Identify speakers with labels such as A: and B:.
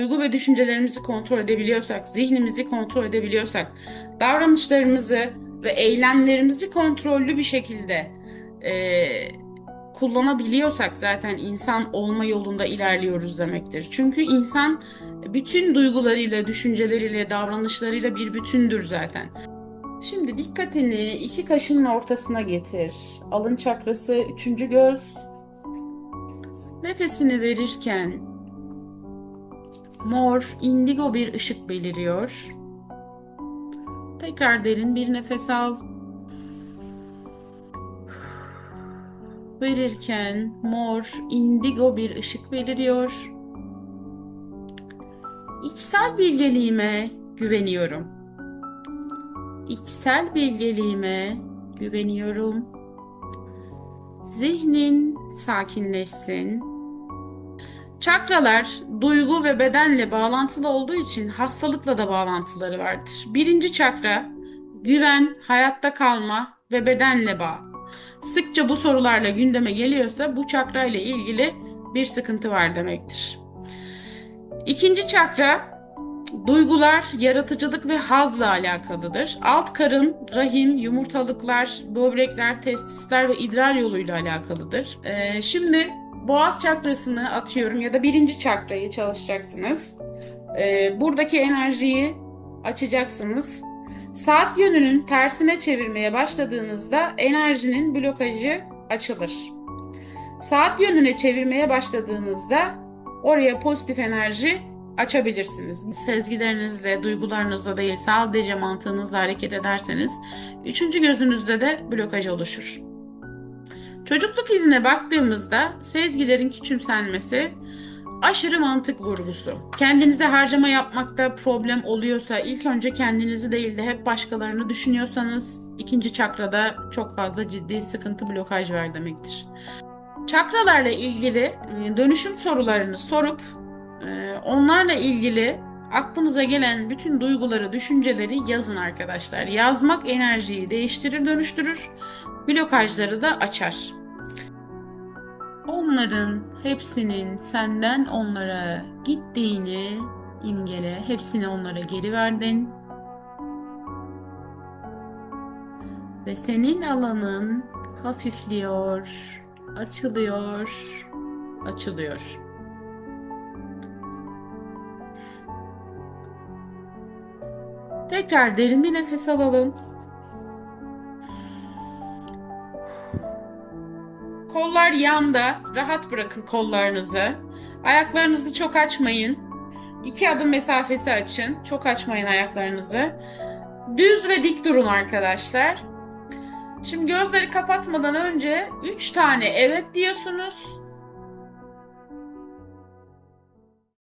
A: duygu ve düşüncelerimizi kontrol edebiliyorsak, zihnimizi kontrol edebiliyorsak, davranışlarımızı ve eylemlerimizi kontrollü bir şekilde e, kullanabiliyorsak zaten insan olma yolunda ilerliyoruz demektir. Çünkü insan bütün duygularıyla, düşünceleriyle, davranışlarıyla bir bütündür zaten. Şimdi dikkatini iki kaşının ortasına getir. Alın çakrası, üçüncü göz. Nefesini verirken mor, indigo bir ışık beliriyor. Tekrar derin bir nefes al. Verirken mor, indigo bir ışık beliriyor. İçsel bilgeliğime güveniyorum. İçsel bilgeliğime güveniyorum. Zihnin sakinleşsin. Çakralar duygu ve bedenle bağlantılı olduğu için hastalıkla da bağlantıları vardır. Birinci çakra güven, hayatta kalma ve bedenle bağ. Sıkça bu sorularla gündeme geliyorsa bu çakra ile ilgili bir sıkıntı var demektir. İkinci çakra duygular, yaratıcılık ve hazla alakalıdır. Alt karın, rahim, yumurtalıklar, böbrekler, testisler ve idrar yoluyla alakalıdır. Ee, şimdi boğaz çakrasını atıyorum ya da birinci çakrayı çalışacaksınız. Ee, buradaki enerjiyi açacaksınız. Saat yönünün tersine çevirmeye başladığınızda enerjinin blokajı açılır. Saat yönüne çevirmeye başladığınızda oraya pozitif enerji açabilirsiniz. Sezgilerinizle, duygularınızla değil sadece mantığınızla hareket ederseniz üçüncü gözünüzde de blokaj oluşur. Çocukluk izine baktığımızda sezgilerin küçümsenmesi aşırı mantık vurgusu. Kendinize harcama yapmakta problem oluyorsa ilk önce kendinizi değil de hep başkalarını düşünüyorsanız ikinci çakrada çok fazla ciddi sıkıntı blokaj var demektir. Çakralarla ilgili e, dönüşüm sorularını sorup e, onlarla ilgili aklınıza gelen bütün duyguları, düşünceleri yazın arkadaşlar. Yazmak enerjiyi değiştirir, dönüştürür. Blokajları da açar. Onların hepsinin senden onlara gittiğini imgele. Hepsini onlara geri verdin. Ve senin alanın hafifliyor, açılıyor, açılıyor. Tekrar derin bir nefes alalım. Kollar yanda. Rahat bırakın kollarınızı. Ayaklarınızı çok açmayın. İki adım mesafesi açın. Çok açmayın ayaklarınızı. Düz ve dik durun arkadaşlar. Şimdi gözleri kapatmadan önce 3 tane evet diyorsunuz.